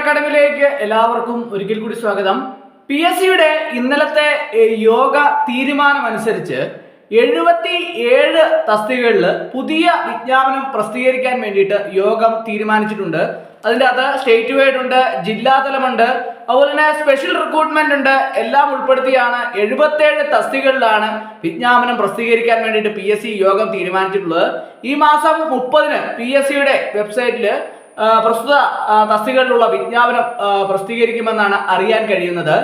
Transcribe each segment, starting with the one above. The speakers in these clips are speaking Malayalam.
അക്കാഡമിയിലേക്ക് എല്ലാവർക്കും ഒരിക്കൽ കൂടി സ്വാഗതം. പി എസ് സിയുടെ ഇന്നലത്തെ യോഗ തീരുമാനമനുസരിച്ച് എഴുപത്തി ഏഴ് തസ്തികകളിൽ പുതിയ വിജ്ഞാപനം പ്രസിദ്ധീകരിക്കാൻ വേണ്ടിയിട്ട് യോഗം തീരുമാനിച്ചിട്ടുണ്ട്. അതിന്റെ അത് സ്റ്റേറ്റ് വൈഡ് ഉണ്ട് ജില്ലാതലമുണ്ട് അതുപോലെ തന്നെ സ്പെഷ്യൽ റിക്രൂട്ട്മെന്റ് ഉണ്ട്. എല്ലാം ഉൾപ്പെടുത്തിയാണ് എഴുപത്തേഴ് തസ്തികകളിലാണ് വിജ്ഞാപനം പ്രസിദ്ധീകരിക്കാൻ വേണ്ടിയിട്ട് പി യോഗം തീരുമാനിച്ചിട്ടുള്ളത്. ഈ മാസം മുപ്പതിന് പി വെബ്സൈറ്റിൽ പ്രസ്തുത തസ്തികളിലുള്ള വിജ്ഞാപനം പ്രസിദ്ധീകരിക്കുമെന്നാണ് അറിയാൻ കഴിയുന്നത്.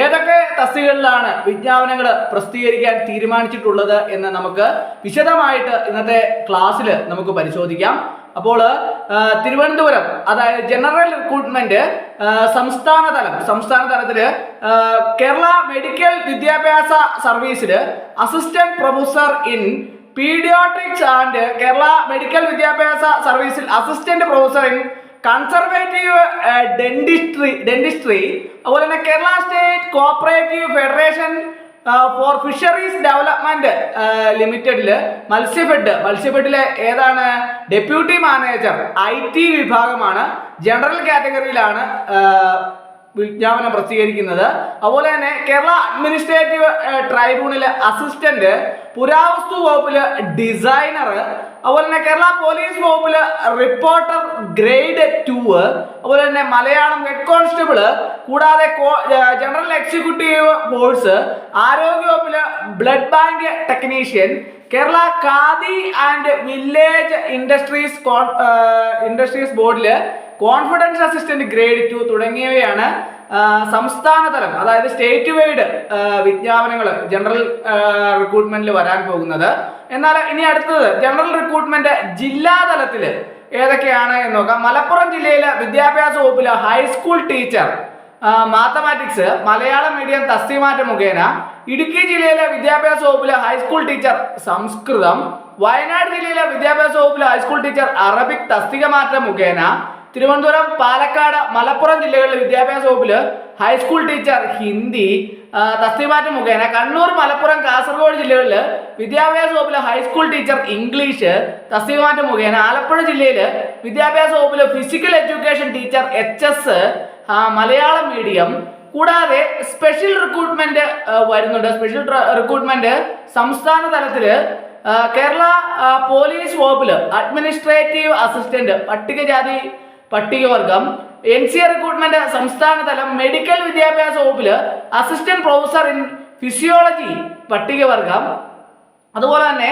ഏതൊക്കെ തസ്തികകളിലാണ് വിജ്ഞാപനങ്ങൾ പ്രസിദ്ധീകരിക്കാൻ തീരുമാനിച്ചിട്ടുള്ളത് എന്ന് നമുക്ക് വിശദമായിട്ട് ഇന്നത്തെ ക്ലാസ്സിൽ നമുക്ക് പരിശോധിക്കാം. അപ്പോൾ തിരുവനന്തപുരം അതായത് ജനറൽ റിക്രൂട്ട്മെന്റ് സംസ്ഥാന തലം സംസ്ഥാന തലത്തിൽ കേരള മെഡിക്കൽ വിദ്യാഭ്യാസ സർവീസിൽ assistant professor in pediatrics and Kerala medical വിദ്യാഭ്യാസ സർവീസിൽ assistant professor in conservative dentistry dentistry അതുപോലെ തന്നെ Kerala state cooperative federation for fisheries development ലിമിറ്റഡിൽ മത്സ്യഫെഡ് മത്സ്യഫെഡിലെ ഏതാണ്? ഡെപ്യൂട്ടി മാനേജർ ഐ ടി വിഭാഗമാണ്. ജനറൽ കാറ്റഗറിയിലാണ് വിജ്ഞാപനം പ്രസിദ്ധീകരിക്കുന്നത്. അതുപോലെ തന്നെ കേരള അഡ്മിനിസ്ട്രേറ്റീവ് ട്രൈബ്യൂണൽ അസിസ്റ്റന്റ് പുരാവസ്തു വകുപ്പിൽ ഡിസൈനർ അതുപോലെ തന്നെ കേരള പോലീസ് വകുപ്പിൽ റിപ്പോർട്ടർ ഗ്രേഡ് ടു അതുപോലെ തന്നെ മലയാളം ഹെഡ് കോൺസ്റ്റബിൾ കൂടാതെ ജനറൽ എക്സിക്യൂട്ടീവ് ഫോഴ്സ് ആരോഗ്യ വകുപ്പിൽ blood bank technician Kerala Khadi and village industries industries ബോർഡിൽ കോൺഫിഡൻസ് അസിസ്റ്റന്റ് ഗ്രേഡ് ടു തുടങ്ങിയവയാണ് സംസ്ഥാനതലം സംസ്ഥാന തലം അതായത് സ്റ്റേറ്റ് വൈഡ് വിജ്ഞാപനങ്ങൾ ജനറൽ റിക്രൂട്ട്മെന്റിൽ വരാൻ പോകുന്നത്. എന്നാൽ ഇനി അടുത്തത് ജനറൽ റിക്രൂട്ട്മെന്റ് ജില്ലാ തലത്തിൽ ഏതൊക്കെയാണ് എന്ന് നോക്കാം. മലപ്പുറം ജില്ലയിലെ വിദ്യാഭ്യാസ വകുപ്പിലെ high school teacher mathematics Malayalam medium തസ്തിമാറ്റം മുഖേന ഇടുക്കി ജില്ലയിലെ വിദ്യാഭ്യാസ വകുപ്പിലെ ഹൈസ്കൂൾ ടീച്ചർ സംസ്കൃതം വയനാട് ജില്ലയിലെ വിദ്യാഭ്യാസ വകുപ്പിലെ ഹൈസ്കൂൾ ടീച്ചർ അറബിക് തസ്തിക മാറ്റം മുഖേന തിരുവനന്തപുരം പാലക്കാട് മലപ്പുറം ജില്ലകളിലെ വിദ്യാഭ്യാസ വകുപ്പിൽ ഹൈസ്കൂൾ ടീച്ചർ ഹിന്ദി തസ്തിമാറ്റം മുഖേന കണ്ണൂർ മലപ്പുറം കാസർഗോഡ് ജില്ലകളിൽ വിദ്യാഭ്യാസ വകുപ്പിലെ ഹൈസ്കൂൾ ടീച്ചർ ഇംഗ്ലീഷ് തസ്തിമാറ്റം മുഖേന ആലപ്പുഴ ജില്ലയിൽ വിദ്യാഭ്യാസ വകുപ്പിലെ physical education teacher H S Malayalam medium കൂടാതെ സ്പെഷ്യൽ റിക്രൂട്ട്മെന്റ് വരുന്നുണ്ട്. സ്പെഷ്യൽ റിക്രൂട്ട്മെന്റ് സംസ്ഥാന തലത്തിൽ കേരള പോലീസ് വകുപ്പിൽ അഡ്മിനിസ്ട്രേറ്റീവ് അസിസ്റ്റന്റ് പട്ടികജാതി പട്ടികവർഗം എൻ സി റിക്രൂട്ട്മെന്റ് സംസ്ഥാന തലം മെഡിക്കൽ വിദ്യാഭ്യാസ വകുപ്പിൽ അസിസ്റ്റന്റ് പ്രൊഫസർ ഇൻ ഫിസിയോളജി പട്ടികവർഗം. അതുപോലെ തന്നെ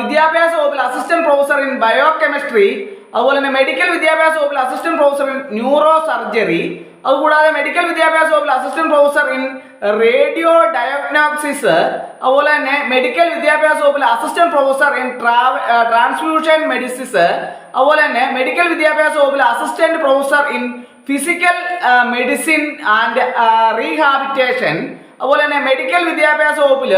വിദ്യാഭ്യാസ വകുപ്പിൽ assistant professor in biochemistry അതുപോലെ തന്നെ മെഡിക്കൽ വിദ്യാഭ്യാസ വകുപ്പിൽ assistant professor in neurosurgery അതുകൂടാതെ മെഡിക്കൽ വിദ്യാഭ്യാസ വകുപ്പിൽ assistant professor in radiodiagnosis അതുപോലെ തന്നെ മെഡിക്കൽ വിദ്യാഭ്യാസ വകുപ്പിൽ assistant professor in transfusion medicine അതുപോലെ തന്നെ മെഡിക്കൽ വിദ്യാഭ്യാസ വകുപ്പിൽ assistant professor in physical medicine and rehabilitation അതുപോലെ തന്നെ മെഡിക്കൽ വിദ്യാഭ്യാസ വകുപ്പിൽ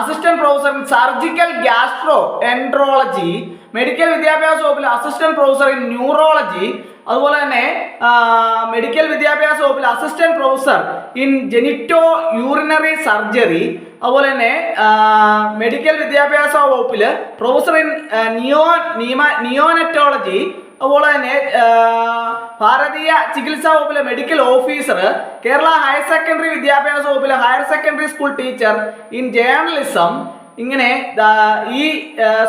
assistant professor in surgical gastroenterology medical വിദ്യാഭ്യാസ വകുപ്പിൽ അസിസ്റ്റന്റ് പ്രൊഫസർ ഇൻ ന്യൂറോളജി അതുപോലെ തന്നെ മെഡിക്കൽ വിദ്യാഭ്യാസ വകുപ്പിൽ assistant professor in genitourinary surgery അതുപോലെ തന്നെ മെഡിക്കൽ വിദ്യാഭ്യാസ വകുപ്പിൽ പ്രൊഫസർ ഇൻ നിയോ നിയമ നിയോനറ്റോളജി അതുപോലെ തന്നെ ഭാരതീയ ചികിത്സാ വകുപ്പിലെ medical officer Kerala higher secondary വിദ്യാഭ്യാസ വകുപ്പിലെ higher secondary school teacher in journalism ഇങ്ങനെ ഈ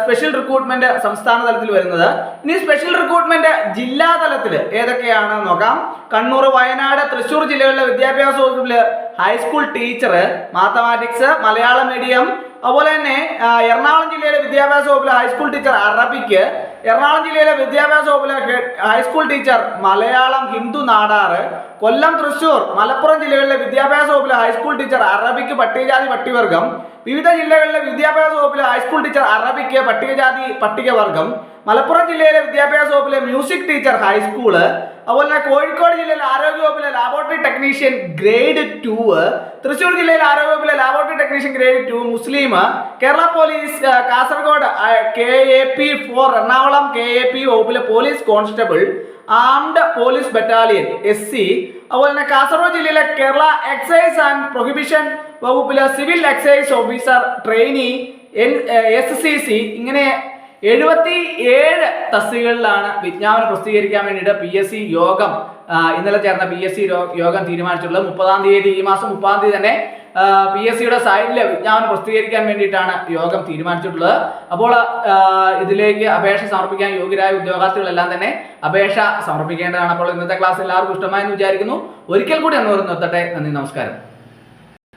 സ്പെഷ്യൽ റിക്രൂട്ട്മെന്റ് സംസ്ഥാന തലത്തിൽ വരുന്നത്. ഇനി സ്പെഷ്യൽ റിക്രൂട്ട്മെന്റ് ജില്ലാ തലത്തിൽ ഏതൊക്കെയാണെന്ന് നോക്കാം. കണ്ണൂർ വയനാട് തൃശ്ശൂർ ജില്ലകളിലെ വിദ്യാഭ്യാസ വകുപ്പിൽ high school teacher mathematics Malayalam medium അതുപോലെ തന്നെ എറണാകുളം ജില്ലയിലെ വിദ്യാഭ്യാസ വകുപ്പിലെ ഹൈസ്കൂൾ ടീച്ചർ അറബിക്ക് എറണാകുളം ജില്ലയിലെ വിദ്യാഭ്യാസ വകുപ്പിലെ high school teacher Malayalam Hindu Nadar Kollam Thrissur Malappuram ജില്ലകളിലെ വിദ്യാഭ്യാസ വകുപ്പിലെ ഹൈസ്കൂൾ ടീച്ചർ അറബിക്ക് പട്ടികജാതി പട്ടികവർഗം വിവിധ ജില്ലകളിലെ വിദ്യാഭ്യാസ വകുപ്പിലെ ഹൈസ്കൂൾ ടീച്ചർ അറബിക്ക് പട്ടികജാതി പട്ടികവർഗം മലപ്പുറം ജില്ലയിലെ വിദ്യാഭ്യാസ വകുപ്പിലെ മ്യൂസിക് ടീച്ചർ ഹൈസ്കൂൾ അതുപോലെ തന്നെ കോഴിക്കോട് ജില്ലയിലെ ആരോഗ്യ വകുപ്പിലെ laboratory technician grade two Thrissur ജില്ലയിൽ ആരോഗ്യ വകുപ്പിലെ laboratory technician grade two Muslim Kerala police Kasaragod K A P four Ernakulam K A P വകുപ്പിലെ police constable armed police battalion S C അതുപോലെ തന്നെ കാസർഗോഡ് ജില്ലയിലെ കേരള എക്സൈസ് ആൻഡ് പ്രൊഹിബിഷൻ വകുപ്പിലെ civil excise officer trainee N S C C ഇങ്ങനെ എഴുപത്തി ഏഴ് തസ്തികളിലാണ് വിജ്ഞാപനം പ്രസിദ്ധീകരിക്കാൻ വേണ്ടിയിട്ട് പി എസ് സി യോഗം ഇന്നലെ ചേർന്ന പി എസ് സി യോഗം തീരുമാനിച്ചിട്ടുള്ളത് മുപ്പതാം തീയതി ഈ മാസം മുപ്പതാം തീയതി തന്നെ പി എസ് സിയുടെ സൈഡിൽ വിജ്ഞാപനം പ്രസിദ്ധീകരിക്കാൻ വേണ്ടിയിട്ടാണ് യോഗം തീരുമാനിച്ചിട്ടുള്ളത്. അപ്പോൾ ഇതിലേക്ക് അപേക്ഷ സമർപ്പിക്കാൻ യോഗ്യരായ ഉദ്യോഗാർത്ഥികളെല്ലാം തന്നെ അപേക്ഷ സമർപ്പിക്കേണ്ടതാണ്. അപ്പോൾ ഇന്നത്തെ ക്ലാസ് എല്ലാവർക്കും ഇഷ്ടമായെന്ന് വിചാരിക്കുന്നു. ഒരിക്കൽ കൂടി എന്ന് നിർത്തട്ടെ. നന്ദി നമസ്കാരം.